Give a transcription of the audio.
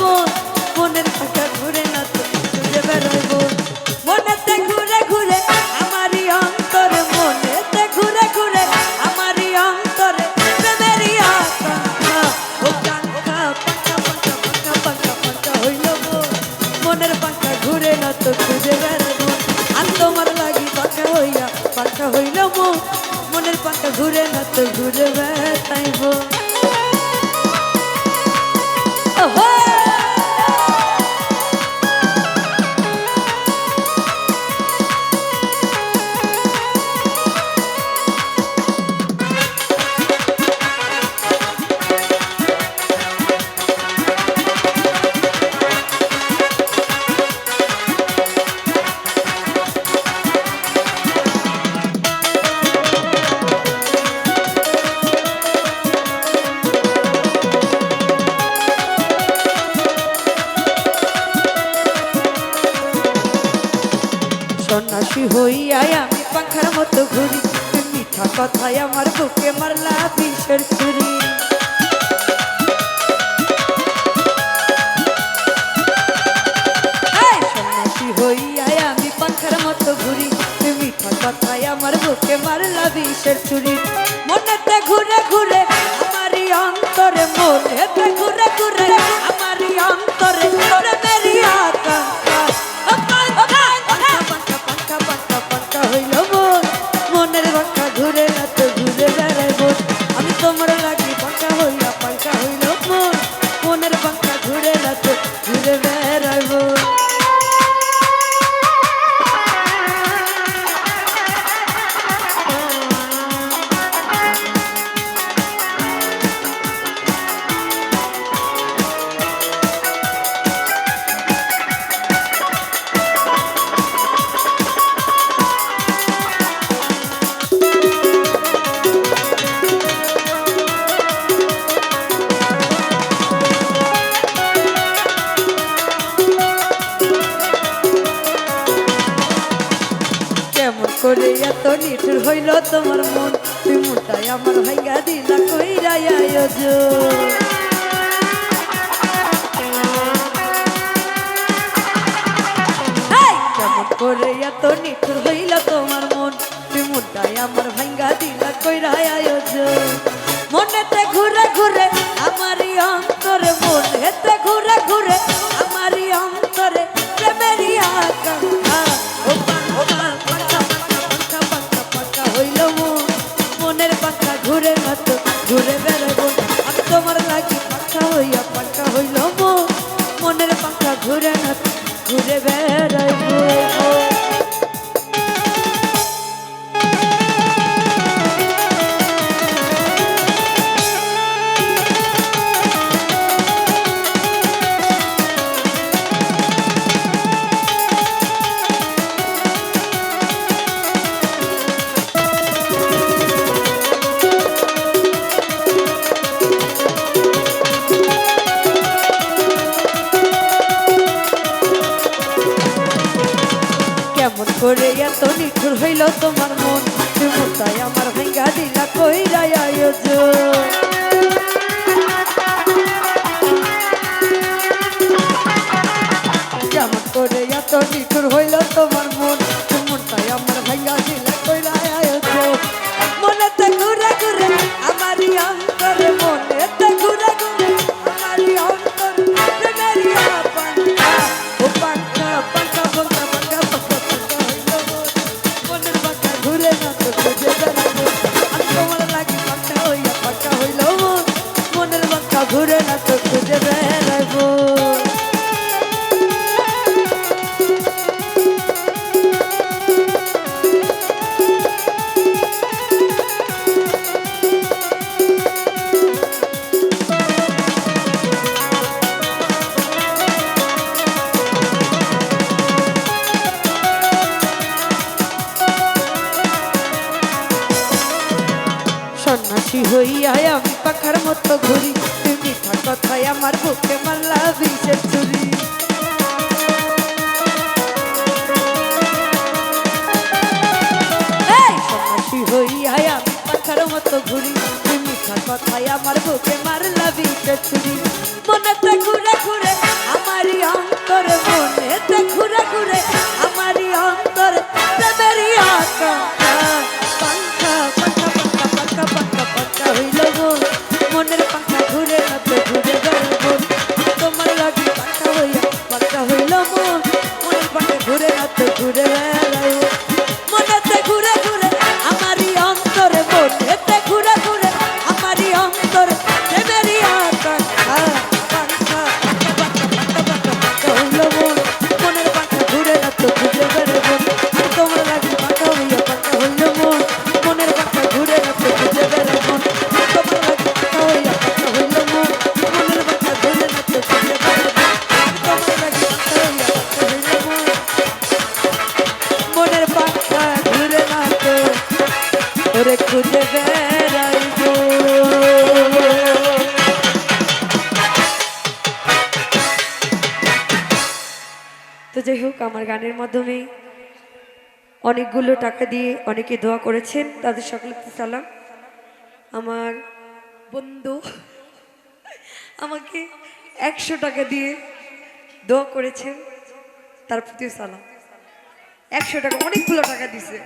মন মনের পাকা ঘুরে না তো ঘুরে বেড়াইব মনেতে ঘুরে ঘুরে আমারই অন্তরে, মনেতে ঘুরে ঘুরে আমারই অন্তরে, প্রেমেরই মন মনের পাকা ঘুরে না তো ঘুরে বেড়াইব আর তোমার লাগি পাকা হইয়া পাকা হইল মন মনের পাকা ঘুরে না তো ঘুরে বেড়াইব। ওহো সন্ন্যাসী হইয়াই আমি পাখার মতো ঘুরি। মিঠা কথায় আমার বুকে মারলা বিষের ছুরি। সন্ন্যাসী হইয়াই আমি পাখার মতো ঘুরি। মিঠা কথায় আমার বুকে মারলা বিষের ছুরি। মনেতে ঘুরে ঘুরে আমারই অন্তরে, মনেতে ঘুরে ঘুরে আমারই অন্তরে এত নিঠুর হইল তোমার মন। তুই মোটাই আমার ভাইগা দিলা কইরা আয়োজন করে এত নিঠুর বেড়াইব এত নিঠুর হইল তোমার মন তুমি তাই আমার খুশি হইয়া আমি পাখার মতো ঘুরি। তুমি কথায় আমার বুকে মাল্লা দিছে চুরি। খুশি হইয়া আমি পাখার মতো ঘুরি। তুমি আমার বুকে দিছে মনে ঘুরে ঘুরে আমারই অন্তর মনে ঘুরে ঘুরে ঘুরে ঘুরে ঘুরে আমারই অন্তরে মনে যাই হোক, আমার গানের মাধ্যমে অনেকগুলো টাকা দিয়ে অনেকে দোয়া করেছেন। তাদের সকলকে সালাম। আমার বন্ধু আমাকে একশো টাকা দিয়ে দোয়া করেছেন। তার প্রতিও সালাম। একশো টাকা, অনেকগুলো টাকা দিছে।